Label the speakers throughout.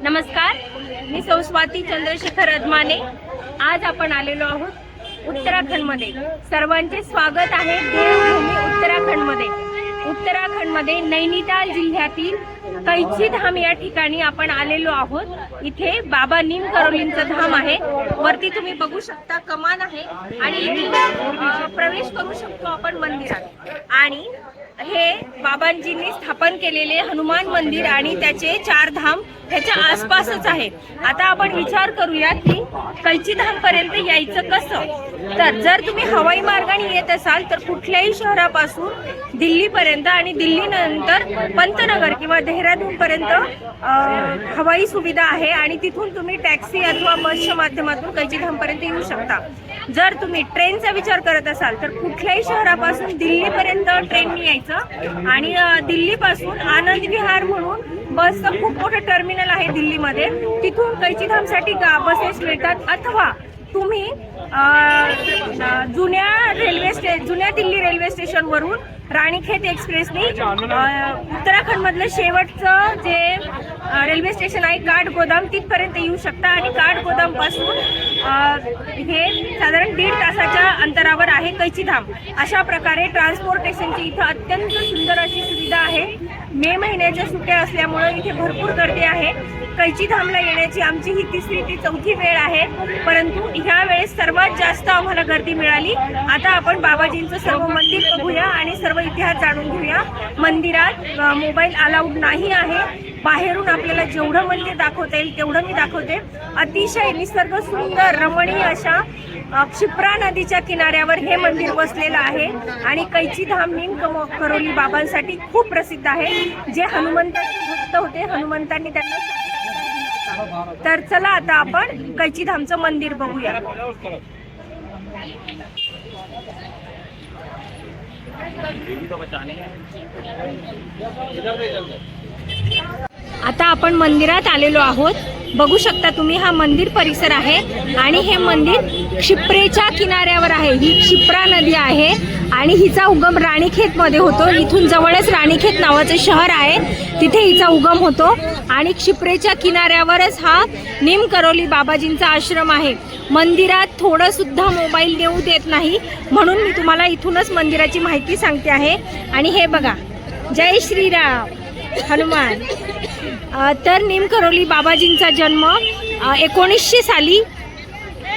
Speaker 1: नमस्कार मी संस्वाती चंद्रशेखर अदमाने आज आपण आलेलो आहोत उत्तराखंडमध्ये. सर्वांचे स्वागत आहे देवभूमी उत्तराखंडमध्ये. उत्तराखंडमध्ये नैनिताल जिल्ह्यातील कैची धाम या ठिकाणी आपण आलेलो आहोत. इथे बाबा नीम करोलींचं धाम आहे. वरती तुम्ही बघू शकता कमान आहे आणि प्रवेश करू शकतो आपण मंदिरात. आणि हे बाबांजींनी स्थापन केलेले हनुमान मंदिर आणि त्याचे चार धाम ह्याच्या आसपासच आहे आता आपण विचार करूया की कैची धाम पर्यंत यायचं कसं? तर जर तुम्ही हवाई मार्गाने येत असाल तर कुठल्याही शहरापासून दिल्लीपर्यंत आणि दिल्लीनंतर पंतनगर किंवा देहरादून पर्यंत हवाई सुविधा आहे आणि तिथून तुम्ही टॅक्सी अथवा बसच्या माध्यमातून कैची धाम पर्यंत येऊ शकता. जर तुम्ही ट्रेनचा विचार करत असाल तर कुठल्याही शहरापासून दिल्लीपर्यंत ट्रेननी यायचं. आणि दिल्लीपासून आनंद विहार म्हणून बसचं खूप मोठं टर्मिनल आहे दिल्लीमध्ये. तिथून कैचीधामसाठी गा बसेस मिळतात अथवा तुम्ही जुन्या रेल्वे स्टे जुन्या दिल्ली रेल्वे स्टेशनवरून राणीखेत एक्सप्रेसनी उत्तराखंडमधलं शेवटचं जे रेल्वे स्टेशन आहे काठ गोदाम तिथपर्यंत येऊ शकता. आणि काठ गोदामपासून हे साधारण दीड तासाच्या अंतरावर आहे कैचीधाम. अशा प्रकारे ट्रान्सपोर्टेशनची इथं अत्यंत सुंदर अशी सुविधा आहे. मे महिन्याच्या सुट्ट्या असल्यामुळं इथे भरपूर गर्दी आहे. कैची धामला येण्याची आमची ही तिसरी ती चौथी वेळ आहे. परंतु ह्या वेळेस सर्वात जास्त आम्हाला गर्दी मिळाली. आता आपण बाबाजींचं सर्व मंदिर बघूया आणि सर्व इतिहास जाणून घेऊया. मंदिरात मोबाईल अलाउड नाही आहे. बाहेरून आपल्याला जेवढं मंदिर दाखवता येईल तेवढं मी दाखवते. अतिशय निसर्ग सुंदर रमणीय अशा क्षिप्रा नदीच्या किनाऱ्यावर हे मंदिर वसलेलं आहे. आणि कैची धाम नीम करोली बाबांसाठी खूप प्रसिद्ध आहे. जे हनुमंताचे भक्त होते हनुमंतांनी त्यांना तर चला आता आपण कैची धामचं मंदिर बघूया. आता आपण मंदिरात आलेलो आहोत. बघू शकता तुम्ही हा मंदिर परिसर आहे आणि हे मंदिर क्षिप्रेच्या किनाऱ्यावर आहे. ही क्षिप्रा नदी आहे आणि हिचा उगम राणीखेत मध्ये होतो. इथून जवळच राणीखेत नावाचं शहर आहे. तिथे हिचा उगम होतो आणि क्षिप्रेच्या किनाऱ्यावरच हा निम करोली बाबाजींचा आश्रम आहे. मंदिरात थोडंसुद्धा मोबाईल देऊ देत नाही. म्हणून मी तुम्हाला इथूनच मंदिराची माहिती सांगते आहे. आणि हे बघा जय श्रीराम हनुमान. तर निमकरोली बाबाजींचा जन्म एकोणीसशे साली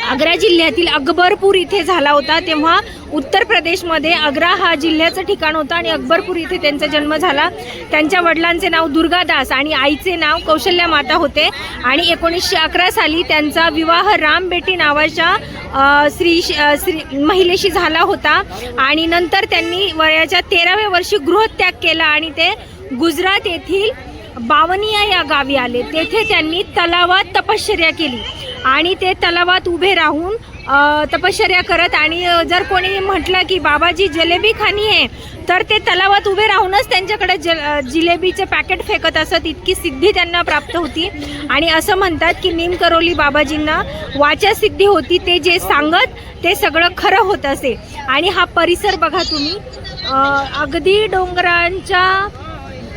Speaker 1: आग्रा जिल्ह्यातील अकबरपूर इथे झाला होता तेव्हा उत्तर प्रदेशमध्ये आग्रा हा जिल्ह्याचं ठिकाण होतं आणि अकबरपूर इथे त्यांचा जन्म झाला. त्यांच्या वडिलांचे नाव दुर्गादास आणि आईचे नाव कौशल्या माता होते. आणि एकोणीसशे अकरा साली त्यांचा विवाह रामबेटी नावाच्या स्त्री स्त्री महिलेशी झाला होता. आणि नंतर त्यांनी वयाच्या तेराव्या वर्षी गृहत्याग केला आणि ते गुजरात येथील बावनिया या गावी आले. तेथे त्यांनी तलावात तपश्चर्या केली. आणि ते तलावात उभे राहून तपश्चर्या करत आणि जर कोणी म्हटलं की बाबाजी जलेबी खाणी आहे तर ते तलावात उभे राहूनच त्यांच्याकडे जल जिलेबीचे पॅकेट फेकत असत इतकी सिद्धी त्यांना प्राप्त होती. आणि असं म्हणतात की निमकरोली बाबाजींना वाचा सिद्धी होती ते जे सांगत ते सगळं खरं होत असे. आणि हा परिसर बघा तुम्ही अगदी डोंगरांच्या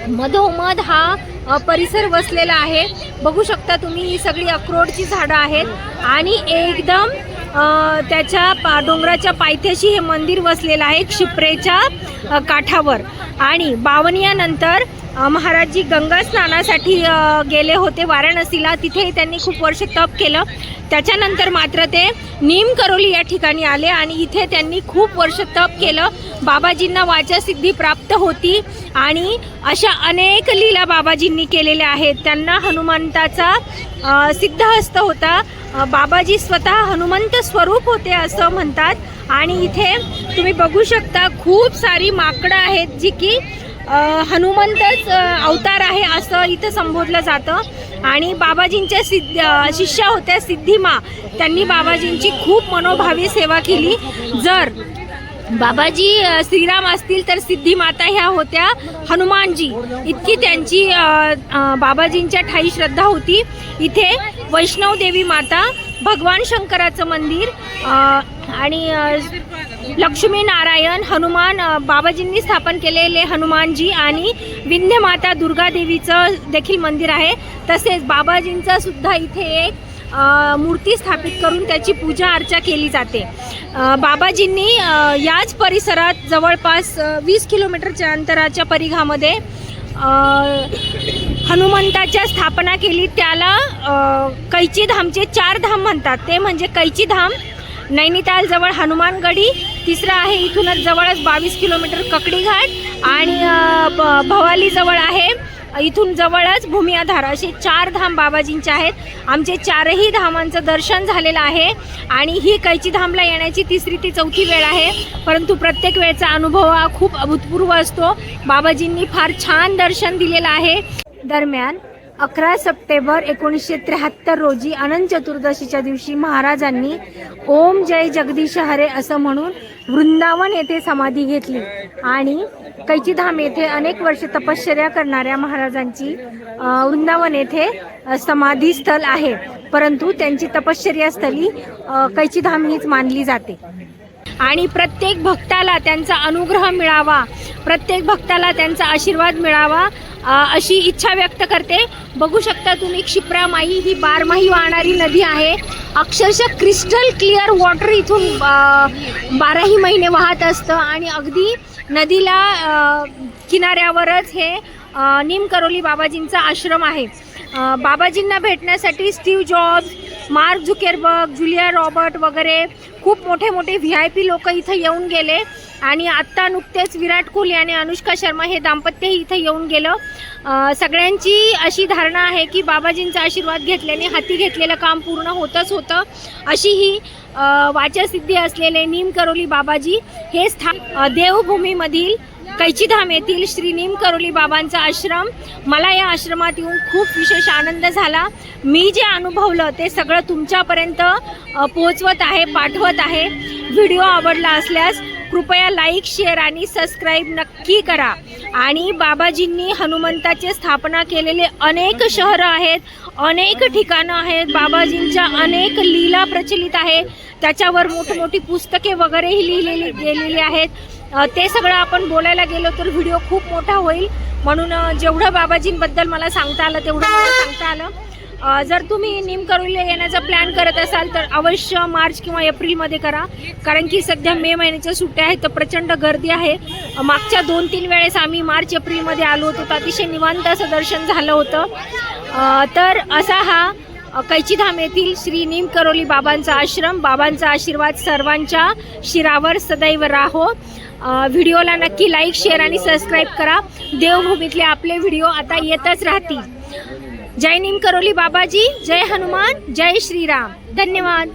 Speaker 1: मधोमध हा परिसर वसलेला आहे. बघू शकता तुम्ही ही सगळी अक्रोडची झाडं आहेत. आणि एकदम त्याच्या पा डोंगराच्या पायथ्याशी हे मंदिर वसलेलं आहे क्षिप्रेच्या काठावर. आणि बावनियानंतर महाराजजी गंगा स्नानासाठी गेले होते वाराणसीला. तिथे त्यांनी खूप वर्ष तप केलं. त्याच्यानंतर मात्र ते नीम करोली या ठिकाणी आले आणि इथे त्यांनी खूप वर्ष तप केलं. बाबाजींना वाचासिद्धी प्राप्त होती आणि अशा अनेक लीला बाबाजींनी केलेल्या आहेत. त्यांना हनुमंताचा सिद्धहस्त होता. बाबाजी स्वतः हनुमंत स्वरूप होते असं म्हणतात. आणि इथे तुम्ही बघू शकता खूप सारी माकडं आहेत जी की हनुमंतच अवतार आहे असं इथं संबोधलं जातं. आणि बाबाजींच्या सिद्ध शिष्या होत्या सिद्धिमा. त्यांनी बाबाजींची खूप मनोभावी सेवा केली. जर बाबाजी श्रीराम असतील तर सिद्धी माता ह्या होत्या. हनुमानजी इतकी त्यांची बाबाजींच्या ठाई श्रद्धा होती. इथे वैष्णव देवी माता भगवान शंकराचं मंदिर आणि लक्ष्मी नारायण हनुमान बाबाजींनी स्थापन केलेले हनुमानजी आणि विंध्यमाता दुर्गा देवीचं देखील मंदिर आहे. तसेच बाबाजींचं सुद्धा इथे एक मूर्ती स्थापित करून त्याची पूजा अर्चा केली जाते. बाबाजींनी याच परिसरात जवळपास वीस किलोमीटरच्या अंतराच्या परिघामध्ये हनुमंताच्या स्थापना केली. त्याला कैची धामचे चार धाम म्हणतात. ते म्हणजे कैची धाम नैनितालजवळ हनुमानगडी तिसरं आहे इथूनच जवळच बावीस किलोमीटर ककडी घाट आणि भवालीजवळ आहे इथून जवळच भूमी असे चार धाम बाबाजींचे आहेत. आमचे चारही धामांचं दर्शन झालेलं आहे. आणि ही कैची धामला येण्याची तिसरी ते चौथी वेळ आहे. परंतु प्रत्येक वेळचा अनुभव हा खूप अभूतपूर्व असतो. बाबाजींनी फार छान दर्शन दिलेलं आहे. दरम्यान अकरा सप्टेंबर एकोणीसशे त्र्याहत्तर रोजी अनंत चतुर्दशीच्या दिवशी महाराजांनी ओम जय जगदीश हरे असं म्हणून वृंदावन येथे समाधी घेतली. आणि कैचीधाम येथे अनेक वर्ष तपश्चर्या करणाऱ्या महाराजांची वृंदावन येथे समाधी स्थल आहे. परंतु त्यांची तपश्चर्या स्थली कैची धाम हीच मानली जाते. आणि प्रत्येक भक्ताला त्यांचा अनुग्रह मिळावा प्रत्येक भक्ताला त्यांचा आशीर्वाद मिळावा अशी इच्छा व्यक्त करते. बघू शकता तुम्ही क्षिप्रामाई ही बारमाही वाहणारी नदी आहे. अक्षरशः क्रिस्टल क्लिअर वॉटर इथून बाराही महिने वाहत असतं आणि अगदी नदीला किनाऱ्यावरच हे अ, निमकरोली बाबाजींचा आश्रम आहे. बाबाजींना भेटण्यासाठी Steve Jobs Mark Zuckerberg Julia Robert वगैरे खूप मोठे मोठे व्ही आय पी लोक इथं येऊन गेले. आणि आत्ता नुकतेच विराट कोहली आणि अनुष्का शर्मा हे दाम्पत्यही इथं येऊन गेलं. सगळ्यांची अशी धारणा आहे की बाबाजींचा आशीर्वाद घेतल्याने हाती घेतलेलं काम पूर्ण होतच होतं. अशी ही वाचसिद्धी असलेले नीम करोली बाबाजी हे स्थान देवभूमीमधील कैची कैचीधाम येथील श्री नीम करोली बाबांचा आश्रम. मला या आश्रमात येऊन खूप विशेष आनंद झाला. मी जे अनुभवलं ते सगळं तुमच्यापर्यंत पोहोचवत आहे पाठवत आहे. व्हिडिओ आवडला असल्यास कृपया लाईक शेअर आणि सबस्क्राईब नक्की करा. आणि बाबाजींनी हनुमंताचे स्थापना केलेले अनेक शहरं आहेत अनेक ठिकाणं आहेत. बाबाजींच्या अनेक लीला प्रचलित आहे त्याच्यावर मोठमोठी पुस्तके वगैरेही लिहिलेली गेलेली आहेत. ते सगळं आपण बोलायला गेलो तर व्हिडिओ खूप मोठा होईल. म्हणून जेवढं बाबाजींबद्दल मला सांगता आलं तेवढं मला सांगता आलं. जर तुम्ही निमकरोलीला येण्याचा प्लॅन करत असाल तर अवश्य मार्च किंवा एप्रिलमध्ये करा. कारण की सध्या मे महिन्याच्या सुट्ट्या आहेत तर प्रचंड गर्दी आहे. मागच्या दोन तीन वेळेस आम्ही मार्च एप्रिलमध्ये आलो होतो. तर अतिशय निवांत असं दर्शन झालं होतं. तर असा हा कैचीधाम येथील श्री नीम करोली बाबांचा आश्रम बाबांचा आशीर्वाद सर्वांच्या शिरावर सदैव राहो. व्हिडिओला नक्की लाईक शेअर आणि सबस्क्राईब करा. देवभूमीतले आपले व्हिडिओ आता येतच राहतील. जय नीम करोली बाबाजी जय हनुमान जय श्रीराम. धन्यवाद.